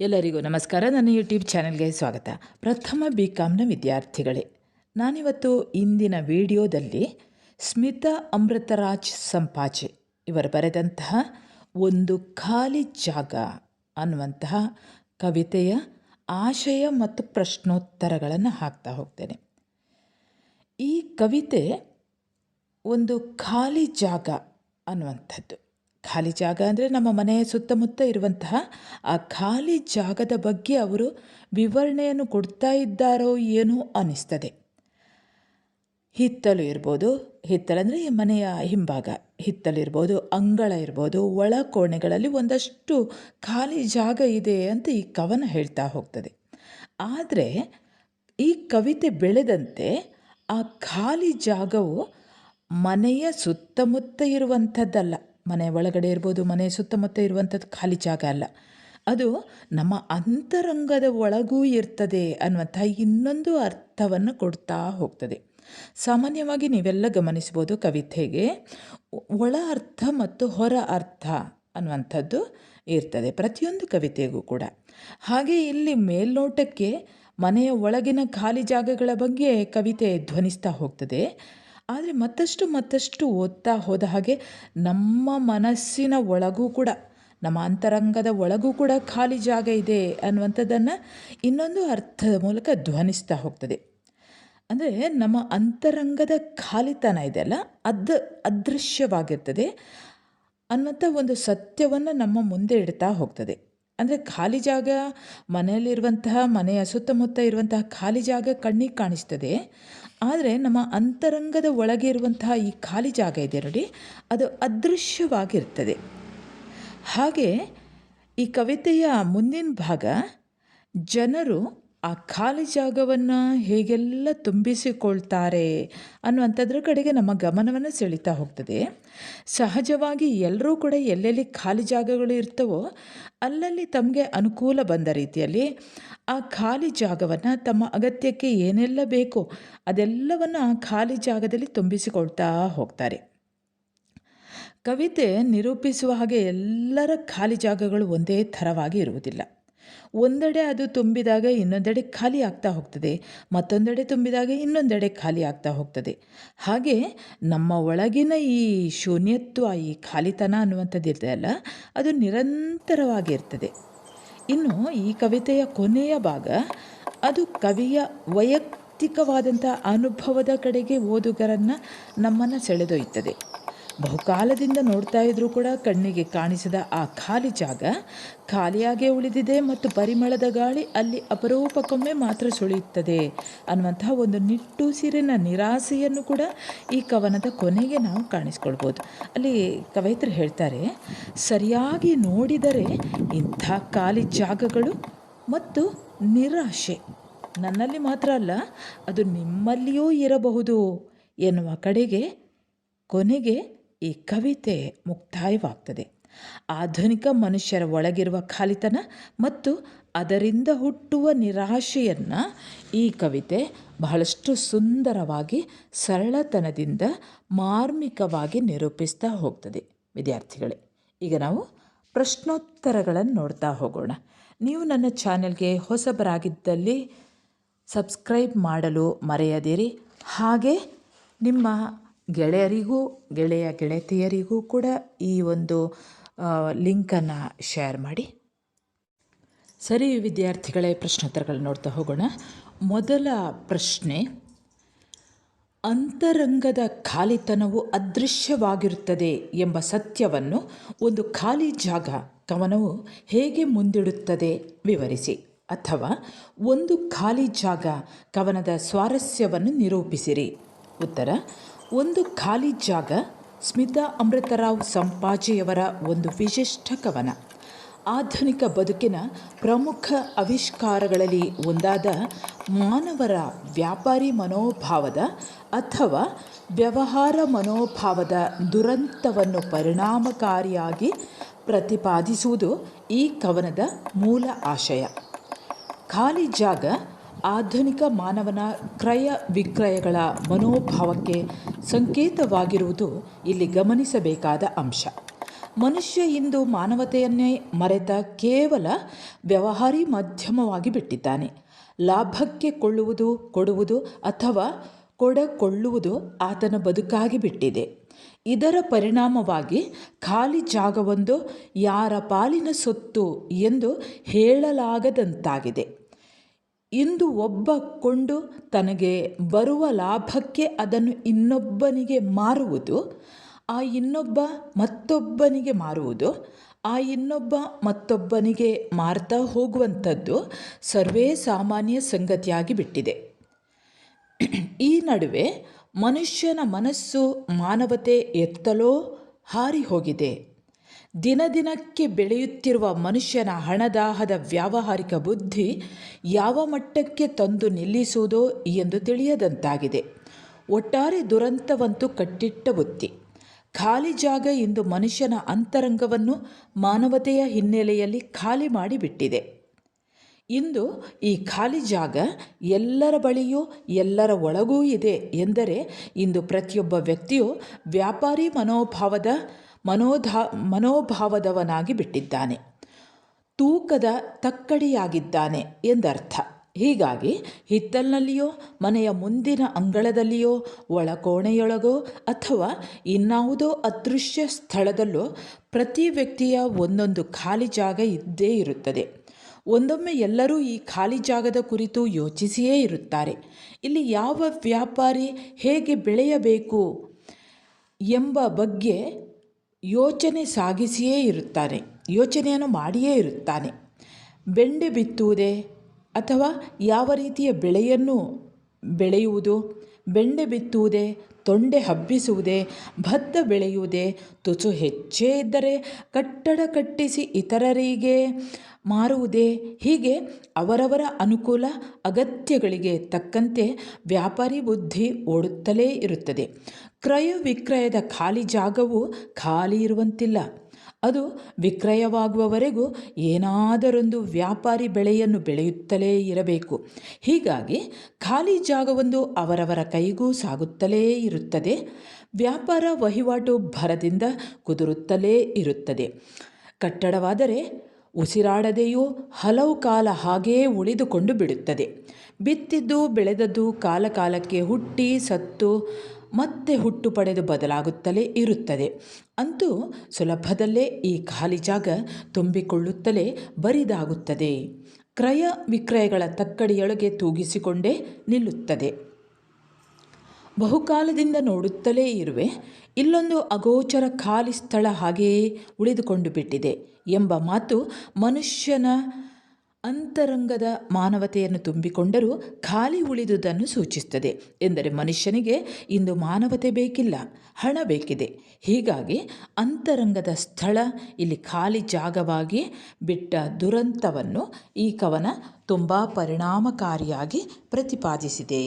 ಎಲ್ಲರಿಗೂ ನಮಸ್ಕಾರ. ನನ್ನ ಯೂಟ್ಯೂಬ್ ಚಾನೆಲ್ಗೆ ಸ್ವಾಗತ. ಪ್ರಥಮ ಬಿ ಕಾಮ್ನ ವಿದ್ಯಾರ್ಥಿಗಳೇ, ನಾನಿವತ್ತು ಇಂದಿನ ವಿಡಿಯೋದಲ್ಲಿ ಸ್ಮಿತ ಅಮೃತರಾಜ್ ಸಂಪಾಜೆ ಇವರು ಬರೆದಂತಹ ಒಂದು ಖಾಲಿ ಜಾಗ ಅನ್ನುವಂತಹ ಕವಿತೆಯ ಆಶಯ ಮತ್ತು ಪ್ರಶ್ನೋತ್ತರಗಳನ್ನು ಹಾಕ್ತಾ ಹೋಗ್ತೇನೆ. ಈ ಕವಿತೆ ಒಂದು ಖಾಲಿ ಜಾಗ ಅನ್ನುವಂಥದ್ದು. ಖಾಲಿ ಜಾಗ ಅಂದರೆ ನಮ್ಮ ಮನೆಯ ಸುತ್ತಮುತ್ತ ಇರುವಂತಹ ಆ ಖಾಲಿ ಜಾಗದ ಬಗ್ಗೆ ಅವರು ವಿವರಣೆಯನ್ನು ಕೊಡ್ತಾ ಇದ್ದಾರೋ ಏನೋ ಅನ್ನಿಸ್ತದೆ. ಹಿತ್ತಲು ಇರ್ಬೋದು ಹಿತ್ತಲಂದರೆ ಈ ಮನೆಯ ಹಿಂಭಾಗ, ಹಿತ್ತಲು ಇರ್ಬೋದು, ಅಂಗಳ ಇರ್ಬೋದು, ಒಳ ಕೋಣೆಗಳಲ್ಲಿ ಒಂದಷ್ಟು ಖಾಲಿ ಜಾಗ ಇದೆ ಅಂತ ಈ ಕವನ ಹೇಳ್ತಾ ಹೋಗ್ತದೆ. ಆದರೆ ಈ ಕವಿತೆ ಬೆಳೆದಂತೆ ಆ ಖಾಲಿ ಜಾಗವು ಮನೆಯ ಸುತ್ತಮುತ್ತ ಇರುವಂಥದ್ದಲ್ಲ. ಮನೆ ಒಳಗಡೆ ಇರ್ಬೋದು, ಮನೆ ಸುತ್ತಮುತ್ತ ಇರುವಂಥದ್ದು ಖಾಲಿ ಜಾಗ ಅಲ್ಲ. ಅದು ನಮ್ಮ ಅಂತರಂಗದ ಒಳಗೂ ಇರ್ತದೆ ಅನ್ನುವಂಥ ಇನ್ನೊಂದು ಅರ್ಥವನ್ನು ಕೊಡ್ತಾ ಹೋಗ್ತದೆ. ಸಾಮಾನ್ಯವಾಗಿ ನೀವೆಲ್ಲ ಗಮನಿಸ್ಬೋದು ಕವಿತೆಗೆ, ಒಳ ಅರ್ಥ ಮತ್ತು ಹೊರ ಅರ್ಥ ಅನ್ನುವಂಥದ್ದು ಇರ್ತದೆ, ಪ್ರತಿಯೊಂದು ಕವಿತೆಗೂ ಕೂಡ. ಹಾಗೆ ಇಲ್ಲಿ ಮೇಲ್ನೋಟಕ್ಕೆ ಮನೆಯ ಒಳಗಿನ ಖಾಲಿ ಜಾಗಗಳ ಬಗ್ಗೆ ಕವಿತೆ ಧ್ವನಿಸ್ತಾ ಹೋಗ್ತದೆ. ಆದರೆ ಮತ್ತಷ್ಟು ಮತ್ತಷ್ಟು ಓದ್ತಾ ಹೋದ ಹಾಗೆ ನಮ್ಮ ಮನಸ್ಸಿನ ಒಳಗೂ ಕೂಡ, ನಮ್ಮ ಅಂತರಂಗದ ಒಳಗೂ ಕೂಡ ಖಾಲಿ ಜಾಗ ಇದೆ ಅನ್ನುವಂಥದ್ದನ್ನು ಇನ್ನೊಂದು ಅರ್ಥದ ಮೂಲಕ ಧ್ವನಿಸ್ತಾ ಹೋಗ್ತದೆ. ಅಂದರೆ ನಮ್ಮ ಅಂತರಂಗದ ಖಾಲಿತನ ಇದೆಯಲ್ಲ ಅದು ಅದೃಶ್ಯವಾಗಿರ್ತದೆ ಅನ್ನುವಂಥ ಒಂದು ಸತ್ಯವನ್ನು ನಮ್ಮ ಮುಂದೆ ಇಡ್ತಾ ಹೋಗ್ತದೆ. ಅಂದರೆ ಖಾಲಿ ಜಾಗ, ಮನೆಯಲ್ಲಿರುವಂತಹ ಮನೆಯ ಸುತ್ತಮುತ್ತ ಇರುವಂತಹ ಖಾಲಿ ಜಾಗ ಕಣ್ಣಿಗೆ ಕಾಣಿಸ್ತದೆ. ಆದರೆ ನಮ್ಮ ಅಂತರಂಗದ ಒಳಗೆ ಇರುವಂತಹ ಈ ಖಾಲಿ ಜಾಗ ಇದೆ ನೋಡಿ, ಅದು ಅದೃಶ್ಯವಾಗಿರ್ತದೆ. ಹಾಗೆ ಈ ಕವಿತೆಯ ಮುಂದಿನ ಭಾಗ, ಜನರು ಆ ಖಾಲಿ ಜಾಗವನ್ನು ಹೇಗೆಲ್ಲ ತುಂಬಿಸಿಕೊಳ್ತಾರೆ ಅನ್ನುವಂಥದ್ರ ಕಡೆಗೆ ನಮ್ಮ ಗಮನವನ್ನು ಸೆಳೀತಾ ಹೋಗ್ತದೆ. ಸಹಜವಾಗಿ ಎಲ್ಲರೂ ಕೂಡ ಎಲ್ಲೆಲ್ಲಿ ಖಾಲಿ ಜಾಗಗಳು ಇರ್ತವೋ ಅಲ್ಲಲ್ಲಿ ತಮಗೆ ಅನುಕೂಲ ಬಂದ ರೀತಿಯಲ್ಲಿ ಆ ಖಾಲಿ ಜಾಗವನ್ನು ತಮ್ಮ ಅಗತ್ಯಕ್ಕೆ ಏನೆಲ್ಲ ಬೇಕೋ ಅದೆಲ್ಲವನ್ನು ಆ ಖಾಲಿ ಜಾಗದಲ್ಲಿ ತುಂಬಿಸಿಕೊಳ್ತಾ ಹೋಗ್ತಾರೆ. ಕವಿತೆ ನಿರೂಪಿಸುವ ಹಾಗೆ ಎಲ್ಲರ ಖಾಲಿ ಜಾಗಗಳು ಒಂದೇ ಥರವಾಗಿ ಇರುವುದಿಲ್ಲ. ಒಂದೆಡೆ ಅದು ತುಂಬಿದಾಗ ಇನ್ನೊಂದೆಡೆ ಖಾಲಿ ಆಗ್ತಾ ಹೋಗ್ತದೆ, ಮತ್ತೊಂದೆಡೆ ತುಂಬಿದಾಗ ಇನ್ನೊಂದೆಡೆ ಖಾಲಿ ಆಗ್ತಾ ಹೋಗ್ತದೆ. ಹಾಗೆ ನಮ್ಮ ಒಳಗಿನ ಈ ಶೂನ್ಯತ್ವ, ಈ ಖಾಲಿತನ ಅನ್ನುವಂಥದ್ದು ಇರ್ತದಲ್ಲ ಅದು ನಿರಂತರವಾಗಿರ್ತದೆ ಇನ್ನು ಈ ಕವಿತೆಯ ಕೊನೆಯ ಭಾಗ, ಅದು ಕವಿಯ ವೈಯಕ್ತಿಕವಾದಂಥ ಅನುಭವದ ಕಡೆಗೆ ಓದುಗರನ್ನು ನಮ್ಮನ್ನು ಸೆಳೆದೊಯ್ತದೆ ಬಹುಕಾಲದಿಂದ ನೋಡ್ತಾ ಇದ್ರೂ ಕೂಡ ಕಣ್ಣಿಗೆ ಕಾಣಿಸಿದ ಆ ಖಾಲಿ ಜಾಗ ಖಾಲಿಯಾಗೇ ಉಳಿದಿದೆ ಮತ್ತು ಪರಿಮಳದ ಗಾಳಿ ಅಲ್ಲಿ ಅಪರೂಪಕ್ಕೊಮ್ಮೆ ಮಾತ್ರ ಸುಳಿಯುತ್ತದೆ ಅನ್ನುವಂತಹ ಒಂದು ನಿಟ್ಟುಸಿರಿನ ನಿರಾಸೆಯನ್ನು ಕೂಡ ಈ ಕವನದ ಕೊನೆಗೆ ನಾವು ಕಾಣಿಸ್ಕೊಳ್ಬೋದು. ಅಲ್ಲಿ ಕವಯಿತರು ಹೇಳ್ತಾರೆ, ಸರಿಯಾಗಿ ನೋಡಿದರೆ ಇಂಥ ಖಾಲಿ ಜಾಗಗಳು ಮತ್ತು ನಿರಾಶೆ ನನ್ನಲ್ಲಿ ಮಾತ್ರ ಅಲ್ಲ, ಅದು ನಿಮ್ಮಲ್ಲಿಯೂ ಇರಬಹುದು ಎನ್ನುವ ಕಡೆಗೆ, ಕೊನೆಗೆ ಈ ಕವಿತೆ ಮುಕ್ತಾಯವಾಗ್ತದೆ. ಆಧುನಿಕ ಮನುಷ್ಯರ ಒಳಗಿರುವ ಖಾಲಿತನ ಮತ್ತು ಅದರಿಂದ ಹುಟ್ಟುವ ನಿರಾಶೆಯನ್ನು ಈ ಕವಿತೆ ಬಹಳಷ್ಟು ಸುಂದರವಾಗಿ, ಸರಳತನದಿಂದ, ಮಾರ್ಮಿಕವಾಗಿ ನಿರೂಪಿಸ್ತಾ ಹೋಗ್ತದೆ. ವಿದ್ಯಾರ್ಥಿಗಳೇ, ಈಗ ನಾವು ಪ್ರಶ್ನೋತ್ತರಗಳನ್ನು ನೋಡ್ತಾ ಹೋಗೋಣ. ನೀವು ನನ್ನ ಚಾನೆಲ್ಗೆ ಹೊಸಬರಾಗಿದ್ದಲ್ಲಿ ಸಬ್ಸ್ಕ್ರೈಬ್ ಮಾಡಲು ಮರೆಯದಿರಿ. ಹಾಗೆ ನಿಮ್ಮ ಗೆಳೆಯರಿಗೂ, ಗೆಳೆಯ ಗೆಳತಿಯರಿಗೂ ಕೂಡ ಈ ಒಂದು ಲಿಂಕನ್ನು ಶೇರ್ ಮಾಡಿ. ಸರಿ ವಿದ್ಯಾರ್ಥಿಗಳೇ ಪ್ರಶ್ನೋತ್ತರಗಳು ನೋಡ್ತಾ ಹೋಗೋಣ. ಮೊದಲ ಪ್ರಶ್ನೆ, ಅಂತರಂಗದ ಖಾಲಿತನವು ಅದೃಶ್ಯವಾಗಿರುತ್ತದೆ ಎಂಬ ಸತ್ಯವನ್ನು ಒಂದು ಖಾಲಿ ಜಾಗ, ಕವನವು ಹೇಗೆ ಮುಂದಿಡುತ್ತದೆ ವಿವರಿಸಿ. ಅಥವಾ ಒಂದು ಖಾಲಿ ಜಾಗ, ಕವನದ ಸ್ವಾರಸ್ಯವನ್ನು ನಿರೂಪಿಸಿರಿ. ಉತ್ತರ ಒಂದು ಖಾಲಿ ಜಾಗ ಸ್ಮಿತಾ ಅಮೃತರಾವ್ ಸಂಪಾಜಿಯವರ ಒಂದು ವಿಶಿಷ್ಟ ಕವನ. ಆಧುನಿಕ ಬದುಕಿನ ಪ್ರಮುಖ ಆವಿಷ್ಕಾರಗಳಲ್ಲಿ ಒಂದಾದ ಮಾನವರ ವ್ಯಾಪಾರಿ ಮನೋಭಾವದ ಅಥವಾ ವ್ಯವಹಾರ ಮನೋಭಾವದ ದುರಂತವನ್ನು ಪರಿಣಾಮಕಾರಿಯಾಗಿ ಪ್ರತಿಪಾದಿಸುವುದು ಈ ಕವನದ ಮೂಲ ಆಶಯ. ಖಾಲಿ ಜಾಗ ಆಧುನಿಕ ಮಾನವನ ಕ್ರಯ ವಿಕ್ರಯಗಳ ಮನೋಭಾವಕ್ಕೆ ಸಂಕೇತವಾಗಿರುವುದು ಇಲ್ಲಿ ಗಮನಿಸಬೇಕಾದ ಅಂಶ. ಮನುಷ್ಯ ಇಂದು ಮಾನವತೆಯನ್ನೇ ಮರೆತ ಕೇವಲ ವ್ಯವಹಾರಿ ಮಾಧ್ಯಮವಾಗಿ ಬಿಟ್ಟಿದ್ದಾನೆ. ಲಾಭಕ್ಕೆ ಕೊಳ್ಳುವುದು ಕೊಡುವುದು ಅಥವಾ ಕೊಡಕೊಳ್ಳುವುದು ಆತನ ಬದುಕಾಗಿ ಬಿಟ್ಟಿದೆ. ಇದರ ಪರಿಣಾಮವಾಗಿ ಖಾಲಿ ಜಾಗವೊಂದು ಯಾರ ಪಾಲಿನ ಸೊತ್ತು ಎಂದು ಹೇಳಲಾಗದಂತಾಗಿದೆ. ಇಂದು ಒಬ್ಬ ಕೊಂಡು ತನಗೆ ಬರುವ ಲಾಭಕ್ಕೆ ಅದನ್ನು ಇನ್ನೊಬ್ಬನಿಗೆ ಮಾರುವುದು, ಆ ಇನ್ನೊಬ್ಬ ಮತ್ತೊಬ್ಬನಿಗೆ ಮಾರುವುದು, ಆ ಇನ್ನೊಬ್ಬ ಮತ್ತೊಬ್ಬನಿಗೆ ಮಾರ್ತಾ ಹೋಗುವಂಥದ್ದು ಸರ್ವೇ ಸಾಮಾನ್ಯ ಸಂಗತಿಯಾಗಿ ಬಿಟ್ಟಿದೆ. ಈ ನಡುವೆ ಮನುಷ್ಯನ ಮನಸ್ಸು ಮಾನವತೆ ಎತ್ತಲೋ ಹಾರಿ ಹೋಗಿದೆ. ದಿನ ದಿನಕ್ಕೆ ಬೆಳೆಯುತ್ತಿರುವ ಮನುಷ್ಯನ ಹಣದಾಹದ ವ್ಯಾವಹಾರಿಕ ಬುದ್ಧಿ ಯಾವ ಮಟ್ಟಕ್ಕೆ ತಂದು ನಿಲ್ಲಿಸುವುದೋ ಎಂದು ತಿಳಿಯದಂತಾಗಿದೆ. ಒಟ್ಟಾರೆ ದುರಂತವಂತೂ ಕಟ್ಟಿಟ್ಟ ಬುತ್ತಿ ಖಾಲಿ ಜಾಗ ಇಂದು ಮನುಷ್ಯನ ಅಂತರಂಗವನ್ನು ಮಾನವತೆಯ ಹಿನ್ನೆಲೆಯಲ್ಲಿ ಖಾಲಿ ಮಾಡಿಬಿಟ್ಟಿದೆ. ಇಂದು ಈ ಖಾಲಿ ಜಾಗ ಎಲ್ಲರ ಬಳಿಯೂ ಎಲ್ಲರ ಒಳಗೂ ಇದೆ ಎಂದರೆ ಇಂದು ಪ್ರತಿಯೊಬ್ಬ ವ್ಯಕ್ತಿಯು ವ್ಯಾಪಾರಿ ಮನೋಭಾವದ ಮನೋಧಾ, ಮನೋಭಾವದವನಾಗಿ ಬಿಟ್ಟಿದ್ದಾನೆ. ತೂಕದ ತಕ್ಕಡಿಯಾಗಿದ್ದಾನೆ ಎಂದರ್ಥ. ಹೀಗಾಗಿ ಹಿತ್ತಲಿನಲ್ಲಿಯೋ, ಮನೆಯ ಮುಂದಿನ ಅಂಗಳದಲ್ಲಿಯೋ ಒಳಕೋಣೆಯೊಳಗೋ ಅಥವಾ ಇನ್ನಾವುದೋ ಅದೃಶ್ಯ ಸ್ಥಳದಲ್ಲೋ ಪ್ರತಿ ವ್ಯಕ್ತಿಯ ಒಂದೊಂದು ಖಾಲಿ ಜಾಗ ಇದ್ದೇ ಇರುತ್ತದೆ. ಒಂದೊಮ್ಮೆ ಎಲ್ಲರೂ ಈ ಖಾಲಿ ಜಾಗದ ಕುರಿತು ಯೋಚಿಸಿಯೇ ಇರುತ್ತಾರೆ. ಇಲ್ಲಿ ಯಾವ ವ್ಯಾಪಾರಿ ಹೇಗೆ ಬೆಳೆಯಬೇಕು ಎಂಬ ಬಗ್ಗೆ ಯೋಚನೆ ಸಾಗಿಸಿಯೇ ಇರುತ್ತಾನೆ, ಯೋಚನೆಯನ್ನು ಮಾಡಿಯೇ ಇರುತ್ತಾನೆ. ಬೆಂಡೆ ಬಿತ್ತುವುದೇ ಅಥವಾ ಯಾವ ರೀತಿಯ ಬೆಳೆಯನ್ನು ಬೆಳೆಯುವುದು? ಬೆಂಡೆ ಬಿತ್ತುವುದೇ ತೊಂಡೆ ಹಬ್ಬಿಸುವುದೇ, ಭತ್ತ ಬೆಳೆಯುವುದೇ, ತುಸು ಹೆಚ್ಚೇ ಇದ್ದರೆ ಕಟ್ಟಡ ಕಟ್ಟಿಸಿ ಇತರರಿಗೆ ಮಾರುವುದೇ. ಹೀಗೆ ಅವರವರ ಅನುಕೂಲ ಅಗತ್ಯಗಳಿಗೆ ತಕ್ಕಂತೆ ವ್ಯಾಪಾರಿ ಬುದ್ಧಿ ಓಡುತ್ತಲೇ ಇರುತ್ತದೆ. ಕ್ರಯ ವಿಕ್ರಯದ ಖಾಲಿ ಜಾಗವು ಖಾಲಿ ಇರುವಂತಿಲ್ಲ. ಅದು ವಿಕ್ರಯವಾಗುವವರೆಗೂ ಏನಾದರೊಂದು ವ್ಯಾಪಾರಿ ಬೆಳೆಯನ್ನು ಬೆಳೆಯುತ್ತಲೇ ಇರಬೇಕು. ಹೀಗಾಗಿ ಖಾಲಿ ಜಾಗವೊಂದು ಅವರವರ ಕೈಗೂ ಸಾಗುತ್ತಲೇ ಇರುತ್ತದೆ. ವ್ಯಾಪಾರ ವಹಿವಾಟು ಭರದಿಂದ ಕುದುರುತ್ತಲೇ ಇರುತ್ತದೆ. ಕಟ್ಟಡವಾದರೆ ಉಸಿರಾಡದೆಯೂ ಹಲವು ಕಾಲ ಹಾಗೆಯೇ ಉಳಿದುಕೊಂಡು ಬಿಡುತ್ತದೆ. ಬಿತ್ತಿದ್ದು ಬೆಳೆದದ್ದು ಕಾಲ ಕಾಲಕ್ಕೆ ಹುಟ್ಟಿ ಸತ್ತು ಮತ್ತೆ ಹುಟ್ಟು ಪಡೆದು ಬದಲಾಗುತ್ತಲೇ ಇರುತ್ತದೆ. ಅಂತೂ ಸುಲಭದಲ್ಲೇ ಈ ಖಾಲಿ ಜಾಗ ತುಂಬಿಕೊಳ್ಳುತ್ತಲೇ ಬರಿದಾಗುತ್ತದೆ. ಕ್ರಯ ವಿಕ್ರಯಗಳ ತಕ್ಕಡಿಯೊಳಗೆ ತೂಗಿಸಿಕೊಂಡೇ ನಿಲ್ಲುತ್ತದೆ. ಬಹುಕಾಲದಿಂದ ನೋಡುತ್ತಲೇ ಇರುವೆ, ಇಲ್ಲೊಂದು ಅಗೋಚರ ಖಾಲಿ ಸ್ಥಳ ಹಾಗೆಯೇ ಉಳಿದುಕೊಂಡು ಬಿಟ್ಟಿದೆ ಎಂಬ ಮಾತು ಮನುಷ್ಯನ ಅಂತರಂಗದ ಮಾನವತೆಯನ್ನು ತುಂಬಿಕೊಂಡರೂ ಖಾಲಿ ಉಳಿದುದನ್ನು ಸೂಚಿಸುತ್ತದೆ. ಎಂದರೆ ಮನುಷ್ಯನಿಗೆ ಇಂದು ಮಾನವತೆ ಬೇಕಿಲ್ಲ, ಹಣ ಬೇಕಿದೆ. ಹೀಗಾಗಿ ಅಂತರಂಗದ ಸ್ಥಳ, ಇಲ್ಲಿ ಖಾಲಿ ಜಾಗವಾಗಿ ಬಿಟ್ಟ ದುರಂತವನ್ನು ಈ ಕವನ ತುಂಬ ಪರಿಣಾಮಕಾರಿಯಾಗಿ ಪ್ರತಿಪಾದಿಸಿದೆ.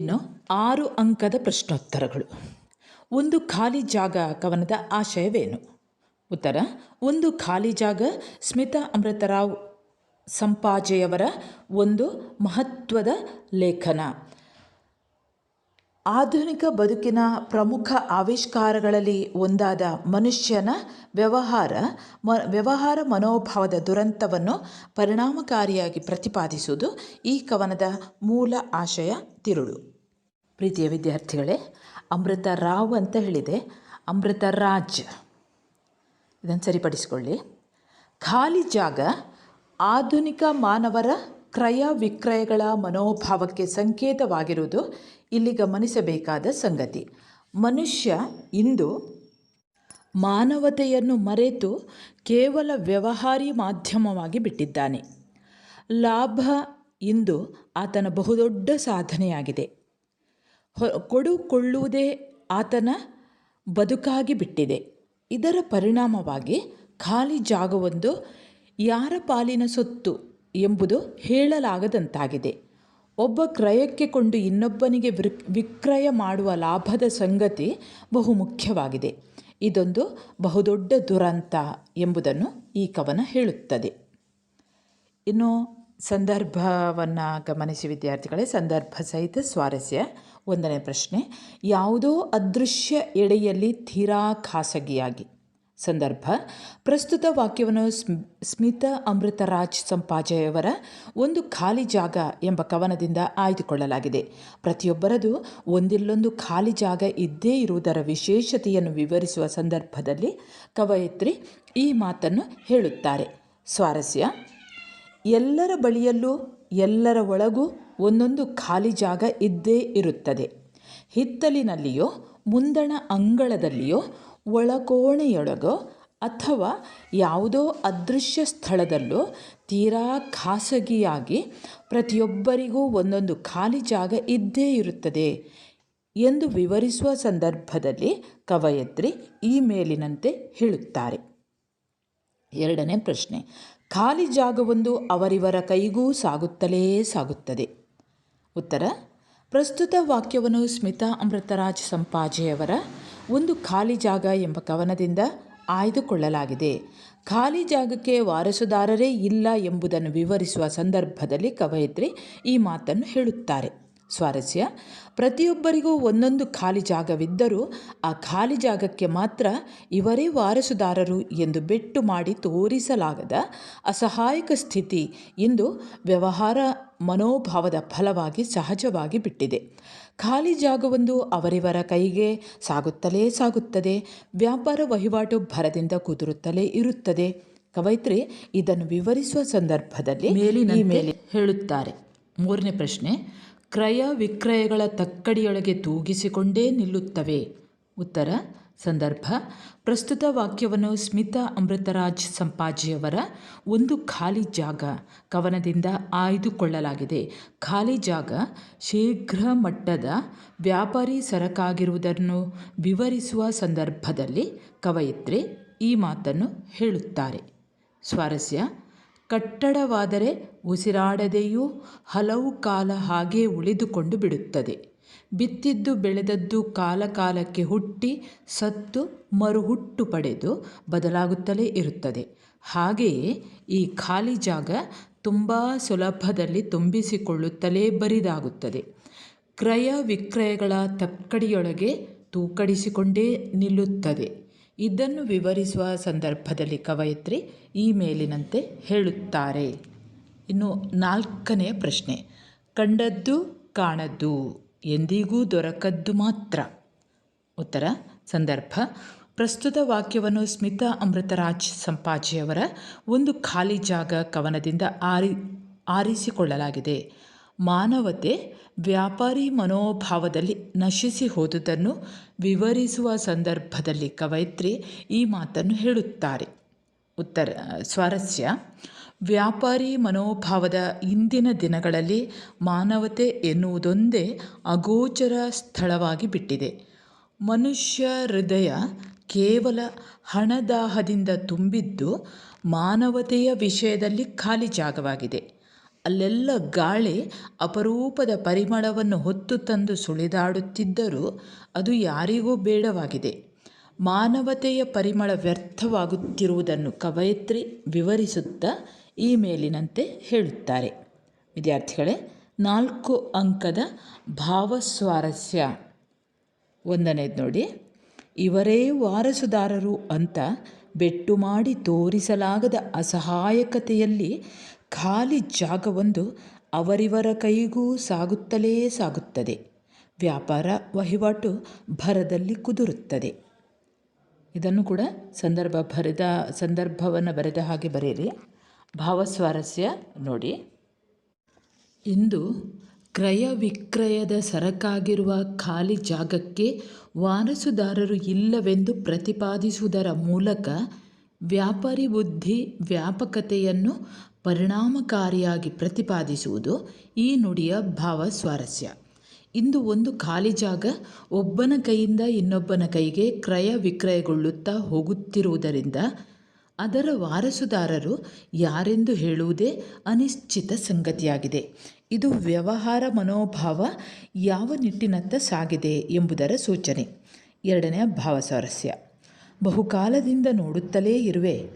ಇನ್ನು ಆರು ಅಂಕದ ಪ್ರಶ್ನೋತ್ತರಗಳು. ಒಂದು ಖಾಲಿ ಜಾಗ ಕವನದ ಆಶಯವೇನು? ಉತ್ತರ, ಒಂದು ಖಾಲಿ ಜಾಗ ಸ್ಮಿತಾ ಅಮೃತರಾವ್ ಸಂಪಾಜೆಯವರ ಒಂದು ಮಹತ್ವದ ಲೇಖನ. ಆಧುನಿಕ ಬದುಕಿನ ಪ್ರಮುಖ ಆವಿಷ್ಕಾರಗಳಲ್ಲಿ ಒಂದಾದ ಮನುಷ್ಯನ ವ್ಯವಹಾರ, ಮ, ವ್ಯವಹಾರ ಮನೋಭಾವದ ದುರಂತವನ್ನು ಪರಿಣಾಮಕಾರಿಯಾಗಿ ಪ್ರತಿಪಾದಿಸುವುದು ಈ ಕವನದ ಮೂಲ ಆಶಯ ತಿರುಳು. ಪ್ರೀತಿಯ ವಿದ್ಯಾರ್ಥಿಗಳೇ, ಅಮೃತ ರಾವ್ ಅಂತ ಹೇಳಿದೆ. ಅಮೃತ ರಾಜ್. ಇದನ್ನು ಸರಿಪಡಿಸಿಕೊಳ್ಳಿ. ಖಾಲಿ ಜಾಗ ಆಧುನಿಕ ಮಾನವರ ಕ್ರಯ ವಿಕ್ರಯಗಳ ಮನೋಭಾವಕ್ಕೆ ಸಂಕೇತವಾಗಿರುವುದು ಇಲ್ಲಿ ಗಮನಿಸಬೇಕಾದ ಸಂಗತಿ. ಮನುಷ್ಯ ಇಂದು ಮಾನವತೆಯನ್ನು ಮರೆತು ಕೇವಲ ವ್ಯವಹಾರಿ ಮಾಧ್ಯಮವಾಗಿ ಬಿಟ್ಟಿದ್ದಾನೆ. ಲಾಭ ಇಂದು ಆತನ ಬಹುದೊಡ್ಡ ಸಾಧನೆಯಾಗಿದೆ. ಕೊಡುಕೊಳ್ಳುವುದೇ ಆತನ ಬದುಕಾಗಿ ಬಿಟ್ಟಿದೆ. ಇದರ ಪರಿಣಾಮವಾಗಿ ಖಾಲಿ ಜಾಗವೊಂದು ಯಾರ ಪಾಲಿನ ಸೊತ್ತು ಎಂಬುದು ಹೇಳಲಾಗದಂತಾಗಿದೆ. ಒಬ್ಬ ಕ್ರಯಕ್ಕೆ ಕೊಂಡು ಇನ್ನೊಬ್ಬನಿಗೆ ವಿಕ್ರಯ ಮಾಡುವ ಲಾಭದ ಸಂಗತಿ ಬಹು ಮುಖ್ಯವಾಗಿದೆ ಇದೊಂದು ಬಹುದೊಡ್ಡ ದುರಂತ ಎಂಬುದನ್ನು ಈ ಕವನ ಹೇಳುತ್ತದೆ. ಇನ್ನು ಸಂದರ್ಭವನ್ನು ಗಮನಿಸಿ ವಿದ್ಯಾರ್ಥಿಗಳೇ, ಸಂದರ್ಭ ಸಹಿತ ಸ್ವಾರಸ್ಯ. ಒಂದನೇ ಪ್ರಶ್ನೆ, ಯಾವುದೋ ಅದೃಶ್ಯ ಎಡೆಯಲ್ಲಿ ತೀರಾ ಖಾಸಗಿಯಾಗಿ ಸಂದರ್ಭ, ಪ್ರಸ್ತುತ ವಾಕ್ಯವನ್ನು ಸ್ಮಿತ ಅಮೃತರಾಜ್ ಸಂಪಾಜೆಯವರ ಒಂದು ಖಾಲಿ ಜಾಗ ಎಂಬ ಕವನದಿಂದ ಆಯ್ದುಕೊಳ್ಳಲಾಗಿದೆ. ಪ್ರತಿಯೊಬ್ಬರದು ಒಂದಿಲ್ಲೊಂದು ಖಾಲಿ ಜಾಗ ಇದ್ದೇ ಇರುವುದರ ವಿಶೇಷತೆಯನ್ನು ವಿವರಿಸುವ ಸಂದರ್ಭದಲ್ಲಿ ಕವಯಿತ್ರಿ ಈ ಮಾತನ್ನು ಹೇಳುತ್ತಾರೆ. ಸ್ವಾರಸ್ಯ, ಎಲ್ಲರ ಬಳಿಯಲ್ಲೂ ಎಲ್ಲರ ಒಳಗೂ ಒಂದೊಂದು ಖಾಲಿ ಜಾಗ ಇದ್ದೇ ಇರುತ್ತದೆ. ಹಿತ್ತಲಿನಲ್ಲಿಯೋ, ಮುಂದಣ ಅಂಗಳದಲ್ಲಿಯೋ ಒಳಕೋಣೆಯೊಳಗೋ ಅಥವಾ ಯಾವುದೋ ಅದೃಶ್ಯ ಸ್ಥಳದಲ್ಲೂ ತೀರಾ ಖಾಸಗಿಯಾಗಿ ಪ್ರತಿಯೊಬ್ಬರಿಗೂ ಒಂದೊಂದು ಖಾಲಿ ಜಾಗ ಇದ್ದೇ ಇರುತ್ತದೆ ಎಂದು ವಿವರಿಸುವ ಸಂದರ್ಭದಲ್ಲಿ ಕವಯತ್ರಿ ಈ ಮೇಲಿನಂತೆ ಹೇಳುತ್ತಾರೆ. ಎರಡನೇ ಪ್ರಶ್ನೆ, ಖಾಲಿ ಜಾಗವೊಂದು ಅವರಿವರ ಕೈಗೂ ಸಾಗುತ್ತಲೇ ಸಾಗುತ್ತದೆ. ಉತ್ತರ, ಪ್ರಸ್ತುತ ವಾಕ್ಯವನ್ನು ಸ್ಮಿತಾ ಅಮೃತರಾಜ್ ಸಂಪಾಜೆಯವರ ಒಂದು ಖಾಲಿ ಜಾಗ ಎಂಬ ಕವನದಿಂದ ಆಯ್ದುಕೊಳ್ಳಲಾಗಿದೆ. ಖಾಲಿ ಜಾಗಕ್ಕೆ ವಾರಸುದಾರರೇ ಇಲ್ಲ ಎಂಬುದನ್ನು ವಿವರಿಸುವ ಸಂದರ್ಭದಲ್ಲಿ ಕವಯಿತ್ರಿ ಈ ಮಾತನ್ನು ಹೇಳುತ್ತಾರೆ. ಸ್ವಾರಸ್ಯ. ಪ್ರತಿಯೊಬ್ಬರಿಗೂ ಒಂದೊಂದು ಖಾಲಿ ಜಾಗವಿದ್ದರೂ ಆ ಖಾಲಿ ಜಾಗಕ್ಕೆ ಮಾತ್ರ ಇವರೇ ವಾರಸುದಾರರು ಎಂದು ಬೆಟ್ಟು ಮಾಡಿ ತೋರಿಸಲಾಗದ ಅಸಹಾಯಕ ಸ್ಥಿತಿ ಇಂದು ವ್ಯವಹಾರ ಮನೋಭಾವದ ಫಲವಾಗಿ ಸಹಜವಾಗಿ ಬಿಟ್ಟಿದೆ. ಖಾಲಿ ಜಾಗವೊಂದು ಅವರಿವರ ಕೈಗೆ ಸಾಗುತ್ತಲೇ ಸಾಗುತ್ತದೆ. ವ್ಯಾಪಾರ ವಹಿವಾಟು ಭರದಿಂದ ಕುದುರುತ್ತಲೇ ಇರುತ್ತದೆ. ಕವಯಿತ್ರಿ ಇದನ್ನು ವಿವರಿಸುವ ಸಂದರ್ಭದಲ್ಲಿ ಮೇಲಿನ ಮೇಲೆ ಹೇಳುತ್ತಾರೆ. ಮೂರನೇ ಪ್ರಶ್ನೆ ಕ್ರಯ ವಿಕ್ರಯಗಳ ತಕ್ಕಡಿಯೊಳಗೆ ತೂಗಿಸಿಕೊಂಡೇ ನಿಲ್ಲುತ್ತವೆ. ಉತ್ತರ, ಸಂದರ್ಭ. ಪ್ರಸ್ತುತ ವಾಕ್ಯವನ್ನು ಸ್ಮಿತಾ ಅಮೃತರಾಜ್ ಸಂಪಾಜಿಯವರ ಒಂದು ಖಾಲಿ ಜಾಗ ಕವನದಿಂದ ಆಯ್ದುಕೊಳ್ಳಲಾಗಿದೆ. ಖಾಲಿ ಜಾಗ ಶೀಘ್ರ ಮಟ್ಟದ ವ್ಯಾಪಾರಿ ಸರಕಾಗಿರುವುದನ್ನು ವಿವರಿಸುವ ಸಂದರ್ಭದಲ್ಲಿ ಕವಯಿತ್ರಿ ಈ ಮಾತನ್ನು ಹೇಳುತ್ತಾರೆ. ಸ್ವಾರಸ್ಯ ಕಟ್ಟಡವಾದರೆ ಉಸಿರಾಡದೆಯೂ ಹಲವು ಕಾಲ ಹಾಗೇ ಉಳಿದುಕೊಂಡು ಬಿಡುತ್ತದೆ. ಬಿತ್ತಿದ್ದು ಬೆಳೆದದ್ದು ಕಾಲ ಕಾಲಕ್ಕೆ ಹುಟ್ಟಿ ಸತ್ತು ಮರುಹುಟ್ಟು ಪಡೆದು ಬದಲಾಗುತ್ತಲೇ ಇರುತ್ತದೆ. ಹಾಗೆಯೇ ಈ ಖಾಲಿ ಜಾಗ ತುಂಬ ಸುಲಭದಲ್ಲಿ ತುಂಬಿಸಿಕೊಳ್ಳುತ್ತಲೇ ಬರಿದಾಗುತ್ತದೆ. ಕ್ರಯ ವಿಕ್ರಯಗಳ ತಕ್ಕಡಿಯೊಳಗೆ ತೂಕಡಿಸಿಕೊಂಡೇ ನಿಲ್ಲುತ್ತದೆ. ಇದನ್ನು ವಿವರಿಸುವ ಸಂದರ್ಭದಲ್ಲಿ ಕವಯಿತ್ರಿ ಈ ಮೇಲಿನಂತೆ ಹೇಳುತ್ತಾರೆ. ಇನ್ನು ನಾಲ್ಕನೆಯ ಪ್ರಶ್ನೆ. ಕಂಡದ್ದು ಕಾಣದ್ದು, ಎಂದಿಗೂ ದೊರಕದ್ದು ಮಾತ್ರ. ಉತ್ತರ. ಸಂದರ್ಭ. ಪ್ರಸ್ತುತ ವಾಕ್ಯವನ್ನು ಸ್ಮಿತಾ ಅಮೃತರಾಜ್ ಸಂಪಾಜಿಯವರ ಒಂದು ಖಾಲಿ ಜಾಗ ಕವನದಿಂದ ಆರಿ, ಆರಿಸಿಕೊಳ್ಳಲಾಗಿದೆ. ಮಾನವತೆ ವ್ಯಾಪಾರಿ ಮನೋಭಾವದಲ್ಲಿ ನಶಿಸಿ ಹೋದುದನ್ನು ವಿವರಿಸುವ ಸಂದರ್ಭದಲ್ಲಿ ಕವಯಿತ್ರಿ ಈ ಮಾತನ್ನು ಹೇಳುತ್ತಾರೆ. ಉತ್ತರ, ಸ್ವಾರಸ್ಯ. ವ್ಯಾಪಾರಿ ಮನೋಭಾವದ ಇಂದಿನ ದಿನಗಳಲ್ಲಿ ಮಾನವತೆ ಎನ್ನುವುದೊಂದೇ ಅಗೋಚರ ಸ್ಥಳವಾಗಿ ಬಿಟ್ಟಿದೆ. ಮನುಷ್ಯ ಹೃದಯ ಕೇವಲ ಹಣದಾಹದಿಂದ ತುಂಬಿದ್ದು ಮಾನವತೆಯ ವಿಷಯದಲ್ಲಿ ಖಾಲಿ ಜಾಗವಾಗಿದೆ. ಅಲ್ಲೆಲ್ಲ ಗಾಳಿ ಅಪರೂಪದ ಪರಿಮಳವನ್ನು ಹೊತ್ತು ತಂದು ಸುಳಿದಾಡುತ್ತಿದ್ದರೂ ಅದು ಯಾರಿಗೂ ಬೇಡವಾಗಿದೆ. ಮಾನವತೆಯ ಪರಿಮಳ ವ್ಯರ್ಥವಾಗುತ್ತಿರುವುದನ್ನು ಕವಯತ್ರಿ ವಿವರಿಸುತ್ತಾ ಈ ಮೇಲಿನಂತೆ ಹೇಳುತ್ತಾರೆ. ವಿದ್ಯಾರ್ಥಿಗಳೇ, ನಾಲ್ಕು ಅಂಕದ ಭಾವಸ್ವಾರಸ್ಯ. ಒಂದನೇದು ನೋಡಿ. ಇವರೇ ವಾರಸುದಾರರು ಅಂತ ಬೆಟ್ಟು ಮಾಡಿ ತೋರಿಸಲಾಗದ ಅಸಹಾಯಕತೆಯಲ್ಲಿ ಖಾಲಿ ಜಾಗವೊಂದು ಅವರಿವರ ಕೈಗೂ ಸಾಗುತ್ತಲೇ ಸಾಗುತ್ತದೆ. ವ್ಯಾಪಾರ ವಹಿವಾಟು ಭರದಲ್ಲಿ ಕುದುರುತ್ತದೆ. ಇದನ್ನು ಕೂಡ ಸಂದರ್ಭ ಬರೆದ, ಸಂದರ್ಭವನ್ನು ಬರೆದ ಹಾಗೆ ಬರೆಯಿರಿ. ಭಾವಸ್ವಾರಸ್ಯ ನೋಡಿ. ಇಂದು ಕ್ರಯ ವಿಕ್ರಯದ ಸರಕಾಗಿರುವ ಖಾಲಿ ಜಾಗಕ್ಕೆ ವಾರಸುದಾರರು ಇಲ್ಲವೆಂದು ಪ್ರತಿಪಾದಿಸುವುದರ ಮೂಲಕ ವ್ಯಾಪಾರಿ ಬುದ್ಧಿ ವ್ಯಾಪಕತೆಯನ್ನು ಪರಿಣಾಮಕಾರಿಯಾಗಿ ಪ್ರತಿಪಾದಿಸುವುದು ಈ ನುಡಿಯ ಭಾವ ಸ್ವಾರಸ್ಯ. ಇಂದು ಒಂದು ಖಾಲಿ ಜಾಗ ಒಬ್ಬನ ಕೈಯಿಂದ ಇನ್ನೊಬ್ಬನ ಕೈಗೆ ಕ್ರಯ ವಿಕ್ರಯಗೊಳ್ಳುತ್ತಾ ಹೋಗುತ್ತಿರುವುದರಿಂದ ಅದರ ವಾರಸುದಾರರು ಯಾರೆಂದು ಹೇಳುವುದೇ ಅನಿಶ್ಚಿತ ಸಂಗತಿಯಾಗಿದೆ. ಇದು ವ್ಯವಹಾರ ಮನೋಭಾವ ಯಾವ ನಿಟ್ಟಿನತ್ತ ಸಾಗಿದೆ ಎಂಬುದರ ಸೂಚನೆ. ಎರಡನೆಯ ಭಾವಸ್ವಾರಸ್ಯ ಬಹುಕಾಲದಿಂದ ನೋಡುತ್ತಲೇ ಇರುವೆ.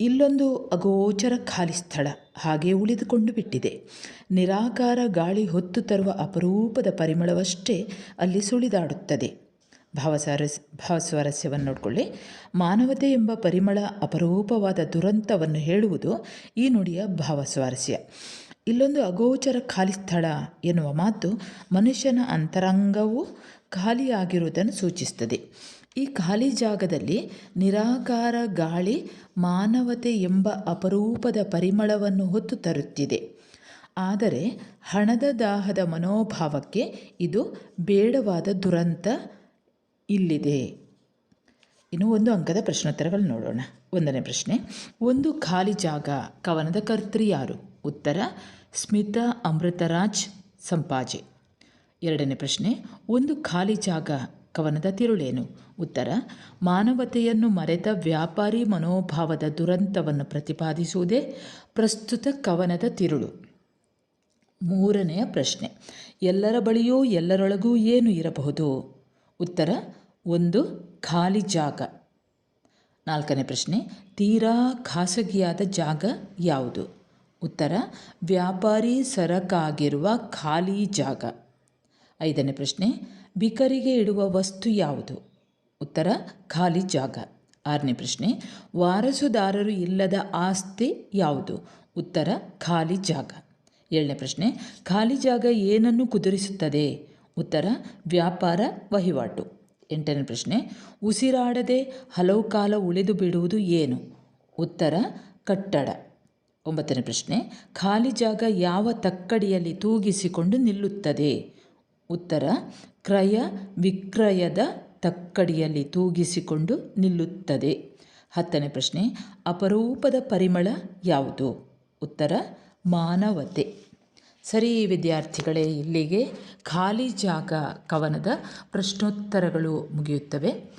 ಇಲ್ಲೊಂದು ಅಗೋಚರ ಖಾಲಿ ಸ್ಥಳ ಹಾಗೆ ಉಳಿದುಕೊಂಡು ಬಿಟ್ಟಿದೆ. ನಿರಾಕಾರ ಗಾಳಿ ಹೊತ್ತು ತರುವ ಅಪರೂಪದ ಪರಿಮಳವಷ್ಟೇ ಅಲ್ಲಿ ಸುಳಿದಾಡುತ್ತದೆ. ಭಾವಸಾರಸ್, ಭಾವಸ್ವಾರಸ್ಯವನ್ನು ನೋಡಿಕೊಳ್ಳಿ. ಮಾನವತೆ ಎಂಬ ಪರಿಮಳ ಅಪರೂಪವಾದ ದುರಂತವನ್ನು ಹೇಳುವುದು ಈ ನುಡಿಯ ಭಾವಸ್ವಾರಸ್ಯ. ಇಲ್ಲೊಂದು ಅಗೋಚರ ಖಾಲಿ ಸ್ಥಳ ಎನ್ನುವ ಮಾತು ಮನುಷ್ಯನ ಅಂತರಂಗವು ಖಾಲಿಯಾಗಿರುವುದನ್ನು ಸೂಚಿಸುತ್ತದೆ. ಈ ಖಾಲಿ ಜಾಗದಲ್ಲಿ ನಿರಾಕಾರ ಗಾಳಿ ಮಾನವತೆ ಎಂಬ ಅಪರೂಪದ ಪರಿಮಳವನ್ನು ಹೊತ್ತು ತರುತ್ತಿದೆ. ಆದರೆ ಹಣದ ದಾಹದ ಮನೋಭಾವಕ್ಕೆ ಇದು ಬೇಡವಾದ ದುರಂತ ಇಲ್ಲಿದೆ. ಇನ್ನು ಒಂದು ಅಂಕದ ಪ್ರಶ್ನೋತ್ತರಗಳು ನೋಡೋಣ. ಒಂದನೇ ಪ್ರಶ್ನೆ, ಒಂದು ಖಾಲಿ ಜಾಗ ಕವನದ ಕರ್ತೃ ಯಾರು? ಉತ್ತರ, ಸ್ಮಿತಾ ಅಮೃತರಾಜ್ ಸಂಪಾಜೆ. ಎರಡನೇ ಪ್ರಶ್ನೆ, ಒಂದು ಖಾಲಿ ಜಾಗ ಕವನದ ತಿರುಳೇನು? ಉತ್ತರ, ಮಾನವತೆಯನ್ನು ಮರೆತ ವ್ಯಾಪಾರಿ ಮನೋಭಾವದ ದುರಂತವನ್ನು ಪ್ರತಿಪಾದಿಸುವುದೇ ಪ್ರಸ್ತುತ ಕವನದ ತಿರುಳು. ಮೂರನೆಯ ಪ್ರಶ್ನೆ, ಎಲ್ಲರ ಬಳಿಯೂ ಎಲ್ಲರೊಳಗೂ ಏನು ಇರಬಹುದು? ಉತ್ತರ, ಒಂದು, ಖಾಲಿ ಜಾಗ. ನಾಲ್ಕನೇ ಪ್ರಶ್ನೆ, ತೀರಾ ಖಾಸಗಿಯಾದ ಜಾಗ ಯಾವುದು? ಉತ್ತರ, ವ್ಯಾಪಾರಿ ಸರಕಾಗಿರುವ ಖಾಲಿ ಜಾಗ. ಐದನೇ ಪ್ರಶ್ನೆ ಬಿಕರಿಗೆ ಇಡುವ ವಸ್ತು ಯಾವುದು? ಉತ್ತರ, ಖಾಲಿ ಜಾಗ. ಆರನೇ ಪ್ರಶ್ನೆ, ವಾರಸುದಾರರು ಇಲ್ಲದ ಆಸ್ತಿ ಯಾವುದು? ಉತ್ತರ, ಖಾಲಿ ಜಾಗ. ಏಳನೇ ಪ್ರಶ್ನೆ, ಖಾಲಿ ಜಾಗ ಏನನ್ನು ಕುದುರಿಸುತ್ತದೆ? ಉತ್ತರ, ವ್ಯಾಪಾರ ವಹಿವಾಟು. ಎಂಟನೇ ಪ್ರಶ್ನೆ, ಉಸಿರಾಡದೆ ಹಲವು ಕಾಲ ಉಳಿದು ಬಿಡುವುದು ಏನು? ಉತ್ತರ, ಕಟ್ಟಡ. ಒಂಬತ್ತನೇ ಪ್ರಶ್ನೆ, ಖಾಲಿ ಜಾಗ ಯಾವ ತಕ್ಕಡಿಯಲ್ಲಿ ತೂಗಿಸಿಕೊಂಡು ನಿಲ್ಲುತ್ತದೆ? ಉತ್ತರ, ಕ್ರಯ ವಿಕ್ರಯದ ತಕ್ಕಡಿಯಲ್ಲಿ ತೂಗಿಸಿಕೊಂಡು ನಿಲ್ಲುತ್ತದೆ. ಹತ್ತನೇ ಪ್ರಶ್ನೆ, ಅಪರೂಪದ ಪರಿಮಳ ಯಾವುದು? ಉತ್ತರ, ಮಾನವತೆ. ಸರಿ ವಿದ್ಯಾರ್ಥಿಗಳೇ, ಇಲ್ಲಿಗೆ ಖಾಲಿ ಜಾಗ ಕವನದ ಪ್ರಶ್ನೋತ್ತರಗಳು ಮುಗಿಯುತ್ತವೆ.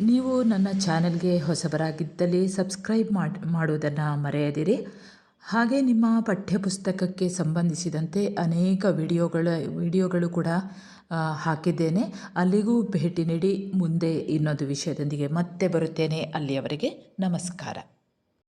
ನೀವು ನನ್ನ ಚಾನಲ್ಗೆ ಹೊಸಬರಾಗಿದ್ದಲ್ಲಿ ಸಬ್ಸ್ಕ್ರೈಬ್ ಮಾಡಿ, ಮಾಡುವುದನ್ನು ಮರೆಯದಿರಿ. ಹಾಗೆ ನಿಮ್ಮ ಪಠ್ಯಪುಸ್ತಕಕ್ಕೆ ಸಂಬಂಧಿಸಿದಂತೆ ಅನೇಕ ವಿಡಿಯೋಗಳ, ವಿಡಿಯೋಗಳು ಕೂಡ ಹಾಕಿದ್ದೇನೆ. ಅಲ್ಲಿಗೂ ಭೇಟಿ ನೀಡಿ ಮುಂದೆ ಇನ್ನೊಂದು ವಿಷಯದೊಂದಿಗೆ ಮತ್ತೆ ಬರುತ್ತೇನೆ. ಅಲ್ಲಿಯವರೆಗೆ ನಮಸ್ಕಾರ.